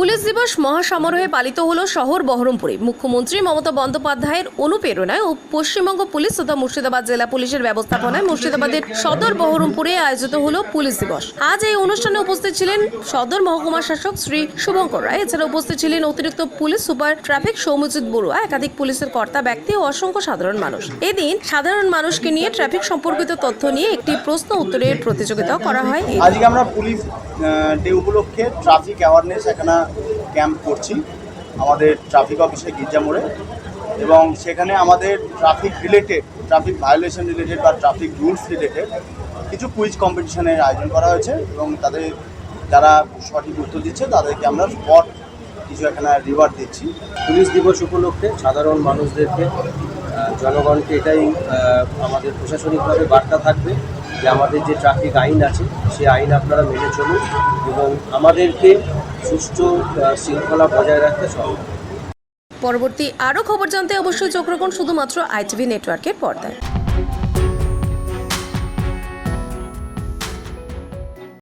Police দিবস মহাসমারোহে পালিত হল শহর বহরমপুরে। মুখ্যমন্ত্রী মমতা বন্দ্যোপাধ্যায়ের অনুপ্রেরণায় ও পশ্চিমবঙ্গ পুলিশ তথা মুর্শিদাবাদ জেলা পুলিশের ব্যবস্থাপনায় মুর্শিদাবাদের সদর বহরমপুরে আয়োজিত হল পুলিশ দিবস। আজ এই অনুষ্ঠানে উপস্থিত ছিলেন সদর মহকুমা শাসক শ্রী শুভঙ্কর রায়। এছাড়া উপস্থিত ছিলেন অতিরিক্ত police super traffic Soumyajit Barua, একাধিক পুলিশের কর্তা ব্যক্তি ও অসংখ্য সাধারণ মানুষ। এদিন সাধারণ মানুষকে নিয়ে ট্রাফিক সম্পর্কিত তথ্য নিয়ে একটি প্রশ্ন উত্তরের প্রতিযোগিতা করা হয়। আজকে আমরা পুলিশ ডে উপলক্ষে ট্রাফিক অ্যাওয়ারনেস এখানে ক্যাম্প করছি, আমাদের ট্রাফিক অফিসে গির্জা মোড়ে। এবং সেখানে আমাদের traffic related traffic violation related বা ট্রাফিক রুলস রিলেটেড কিছু কুইজ কম্পিটিশনের আয়োজন করা হয়েছে এবং তাদের যারা সঠিক উত্তর দিচ্ছে তাদেরকে আমরা স্পট কিছু এখানে রিওয়ার্ড দিচ্ছি। পুলিশ দিবস উপলক্ষে সাধারণ মানুষদেরকে জনগণকে এটাই আমাদের প্রশাসনিকভাবে বার্তা থাকবে যে আমাদের যে ট্রাফিক আইন আছে সেই আইন আপনারা মেনে চলুন এবং আমাদেরকে শৃঙ্খলা বজায় রাখতে পরবর্তী আরও খবর জানতে অবশ্যই চোখ রাখুন শুধুমাত্র আইটিভি নেটওয়ার্কের পর্দায়।